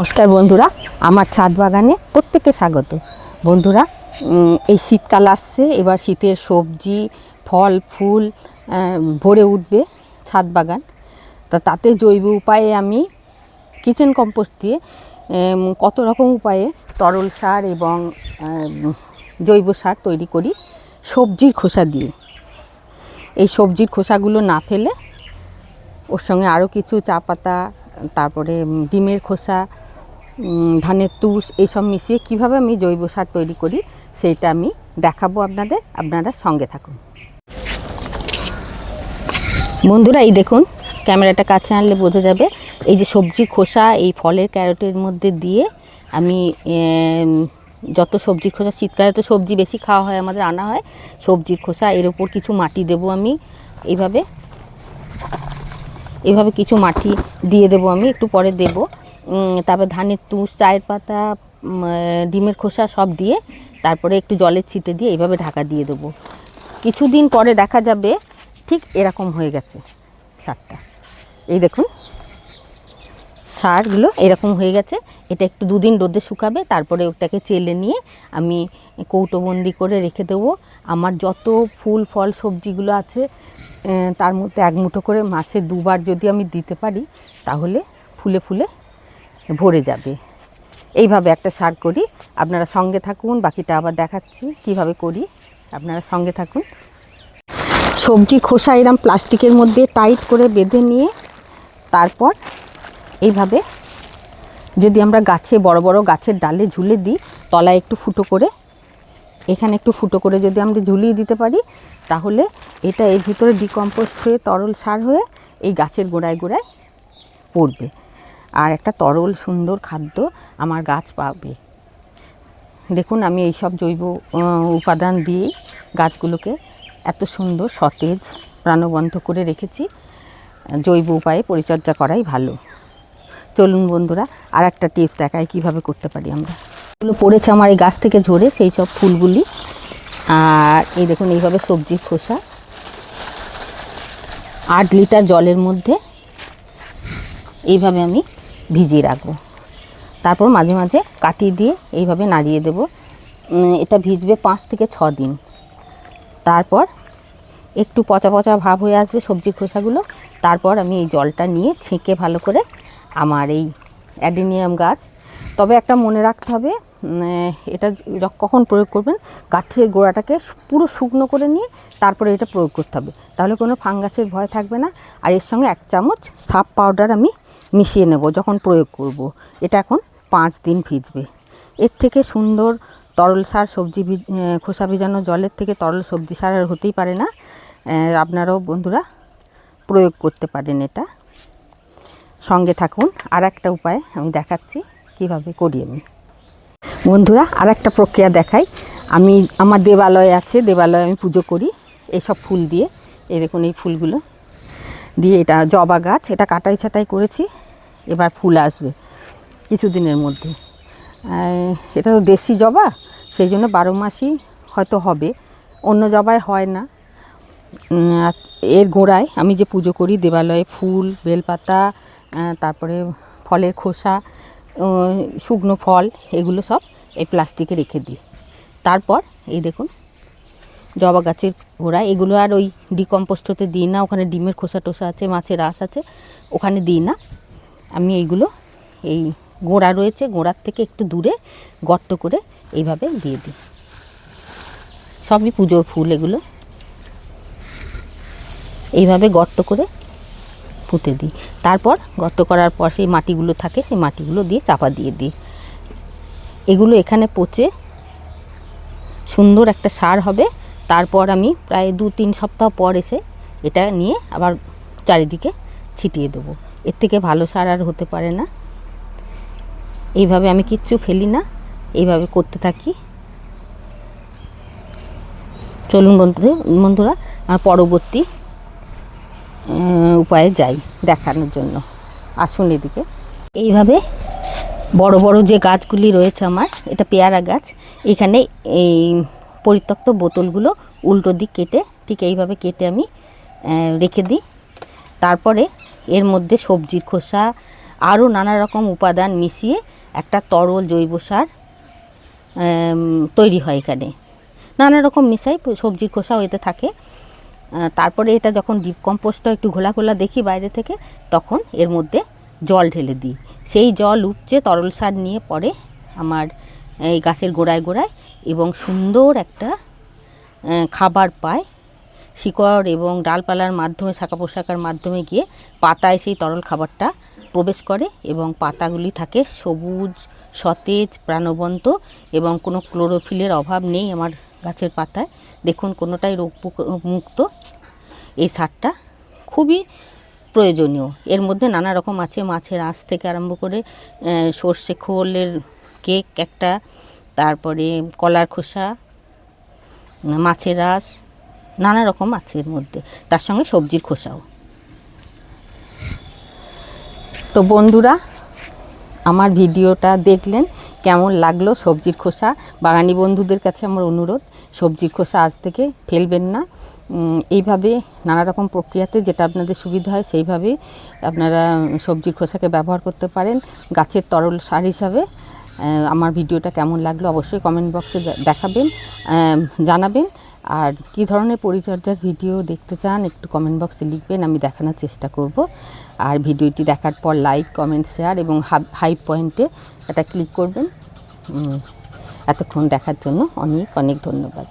নমস্কার বন্ধুরা, আমার ছাদ বাগানে প্রত্যেকে স্বাগত। বন্ধুরা এই শীতকাল আসছে, এবার শীতের সবজি, ফল, ফুল ভরে উঠবে ছাদ বাগান। তা তাতে জৈব উপায়ে আমি কিচেন কম্পোস্ট দিয়ে কত রকম উপায়ে তরল সার এবং জৈব সার তৈরি করি সবজির খোসা দিয়ে। এই সবজির খোসাগুলো না ফেলে ওর সঙ্গে আরও কিছু চা পাতা তারপরে ডিমের খোসা ধানের তুষ এইসব মিশিয়ে কীভাবে আমি জৈব সার তৈরি করি সেইটা আমি দেখাবো আপনাদের, আপনারা সঙ্গে থাকুন। বন্ধুরা, এই দেখুন, ক্যামেরাটা কাছে আনলে বোঝা যাবে, এই যে সবজি খোসা, এই ফলের ক্যারটের মধ্যে দিয়ে আমি যত সবজির খোসা, শীতকালে তো সবজি বেশি খাওয়া হয়, আমাদের আনা হয়, সবজির খোসা, এর ওপর কিছু মাটি দেবো আমি এইভাবে এভাবে কিছু মাটি দিয়ে দেবো আমি, একটু পরে দেবো। তারপর ধানের তুষ, চায়ের পাতা ডিমের খোসা সব দিয়ে তারপরে একটু জলের ছিটে দিয়ে এইভাবে ঢাকা দিয়ে দেবো। কিছুদিন পরে দেখা যাবে ঠিক এরকম হয়ে গেছে সারটা। এই দেখুন সারগুলো এরকম হয়ে গেছে। এটা একটু দুদিন রোদে শুকাবে, তারপরে ওটাকে চেলে নিয়ে আমি কৌটোবন্দি করে রেখে দেবো। আমার যত ফুল, ফল, সবজিগুলো আছে তার মধ্যে এক মুঠো করে মাসে দুবার যদি আমি দিতে পারি, তাহলে ফুলে ফুলে ভরে যাবে। এইভাবে একটা সার করি। আপনারা সঙ্গে থাকুন, বাকিটা আবার দেখাচ্ছি কীভাবে করি। আপনারা সঙ্গে থাকুন। সবজি খোসা এরম প্লাস্টিকের মধ্যে টাইট করে বেঁধে নিয়ে, তারপর এইভাবে যদি আমরা গাছে, বড় বড় গাছের ডালে ঝুলে দিই, তলায় একটু ফুটো করে, এখানে একটু ফুটো করে যদি আমরা ঝুলিয়ে দিতে পারি, তাহলে এটা এর ভিতরে ডিকম্পোস্ট হয়ে, তরল সার হয়ে এই গাছের গোড়ায় গোড়ায় পড়বে। আর একটা তরল সুন্দর খাদ্য আমার গাছ পাবে। দেখুন, আমি এই সব জৈব উপাদান দিয়েই গাছগুলোকে এত সুন্দর সতেজ, প্রাণবন্ত করে রেখেছি। জৈব উপায়ে পরিচর্যা করাই ভালো। চলুন বন্ধুরা আর একটা টিপস দেখায় কীভাবে করতে পারি আমরা। এগুলো পড়েছে আমার এই গাছ থেকে ঝরে, সেই সব ফুলগুলি। আর এই দেখুন, এইভাবে সবজির খোসা। আট লিটার জলের মধ্যে এইভাবে আমি ভিজিয়ে রাখব। তারপর মাঝে মাঝে কাটিয়ে দিয়ে এইভাবে নাড়িয়ে দেবো। এটা ভিজবে পাঁচ থেকে ছ দিন। তারপর একটু পচা পচা ভাব হয়ে আসবে সবজির খোসাগুলো। তারপর আমি এই জলটা নিয়ে ছেঁকে ভালো করে আমার এই অ্যাডিনিয়াম গাছ। তবে একটা মনে রাখতে হবে এটা কখন প্রয়োগ করবেন? গাছের গোড়াটাকে পুরো শুকনো করে নিয়ে তারপরে এটা প্রয়োগ করতে হবে। তাহলে কোনো ফাঙ্গাসের ভয় থাকবে না। আর এর সঙ্গে এক চামচ সাপ পাউডার আমি মিশিয়ে নেব যখন প্রয়োগ করব। এটা এখন পাঁচ দিন ভিজবে। এর থেকে সুন্দর তরল সার, সবজি খোসা ভিজানো জলের থেকে তরল সবজি সার হতেই পারে না। আপনারাও বন্ধুরা প্রয়োগ করতে পারেন এটা। সঙ্গে থাকুন। আর একটা উপায় আমি দেখাচ্ছি কীভাবে করি আমি বন্ধুরা আর একটা প্রক্রিয়া দেখাই। আমি আমার দেবালয় আছে, দেবালয়ে আমি পুজো করি এইসব ফুল দিয়ে। এই দেখুন এই ফুলগুলো দিয়ে এটা জবা গাছ, এটা কাটাই ছাটাই করেছি, এবার ফুল আসবে কিছুদিনের মধ্যে। এটা তো দেশি জবা, সেই জন্য বারো মাসই হয়তো হবে। অন্য জবায় হয় না। এর গোড়ায় আমি যে পুজো করি, দেবালয়ে ফুল, বেলপাতা তারপরে ফলের খোসা শুকনো ফল, এগুলো সব এই প্লাস্টিকে রেখে দিই। তারপর এই দেখুন, জবা গাছের গোড়া, এগুলো আর ওই ডিকম্পোস্ট হতে দিই না, ওখানে ডিমের খোসা টোসা আছে, মাছের আঁশ আছে, ওখানে দিই না। আমি এইগুলো এই গোড়া রয়েছে, গোড়ার থেকে একটু দূরে গর্ত করে এইভাবে দিয়ে দিই। সবই পুজোর ফুল এগুলো। এইভাবে গর্ত করে পুঁতে দিই। তারপর গর্ত করার পর সেই মাটিগুলো থাকে, সেই মাটিগুলো দিয়ে চাপা দিয়ে দিই। এগুলো এখানে পচে সুন্দর একটা সার হবে। তারপর আমি প্রায় দু তিন সপ্তাহ পর এসে এটা নিয়ে আবার চারিদিকে ছিটিয়ে দেবো। এর থেকে ভালো সার আর হতে পারে না। এইভাবে আমি কিচ্ছু ফেলি না। এইভাবে করতে থাকি। চলুন বন্ধুরা বন্ধুরা, আমার পরবর্তী উপায়ে যাই দেখানোর জন্য। আসুন এদিকে। এইভাবে বড় বড় যে গাছগুলি রয়েছে আমার, এটা পেয়ারা গাছ। এখানে এই পরিত্যক্ত বোতলগুলো উল্টো দিক কেটে, ঠিক এইভাবে কেটে আমি রেখে দিই। তারপরে এর মধ্যে সবজির খোসা, আরও নানা রকম উপাদান মিশিয়ে একটা তরল জৈব সার তৈরি হয় এখানে। নানা রকম মিশাই সবজির খোসাও এতে থাকে। তারপরে এটা যখন ডিপ কম্পোস্টটা একটু ঘোলা ঘোলা দেখি বাইরে থেকে, তখন এর মধ্যে জল ঢেলে দিই। সেই জল উপচে তরল সার নিয়ে পরে আমার এই গাছের গোড়ায় গোড়ায় এবং সুন্দর একটা খাবার পায়। শিকড় এবং ডালপালার মাধ্যমে, শাখা পোশাকার মাধ্যমে গিয়ে পাতায় সেই তরল খাবারটা প্রবেশ করে এবং পাতাগুলি থাকে সবুজ, সতেজ, প্রাণবন্ত এবং কোনো ক্লোরোফিলের অভাব নেই আমার গাছের পাতায়। দেখুন, কোনোটাই রোগ মুক্ত। এই সারটা খুবই প্রয়োজনীয়। এর মধ্যে নানা রকম আছে, মাছের আঁশ থেকে আরম্ভ করে সর্ষে খোলের কেক একটা, তারপরে কলার খোসা, মাছের আঁশ, নানা রকম আছে এর মধ্যে। তার সঙ্গে সবজির খোসাও। তো বন্ধুরা আমার ভিডিওটা দেখলেন, কেমন লাগল সবজির খোসা? বাগানি বন্ধুদের কাছে আমার অনুরোধ, সবজির খোসা আজ থেকে ফেলবেন না। এইভাবে নানা রকম প্রক্রিয়াতে যেটা আপনাদের সুবিধা হয়, সেইভাবে আপনারা সবজির খোসাকে ব্যবহার করতে পারেন। গাছের তরল সার হিসাবে আমার ভিডিওটা কেমন লাগল অবশ্যই কমেন্ট বক্সে দেখাবেন জানাবেন। আর কি ধরনের পরিচর্যার ভিডিও দেখতে চান, একটু কমেন্ট বক্সে লিখবেন, আমি দেখানোর চেষ্টা করব। আর ভিডিওটি দেখার পর লাইক কমেন্ট শেয়ার এবং হাই পয়েন্টে এটা ক্লিক করবেন। এতক্ষণ দেখার জন্য অনেক অনেক ধন্যবাদ।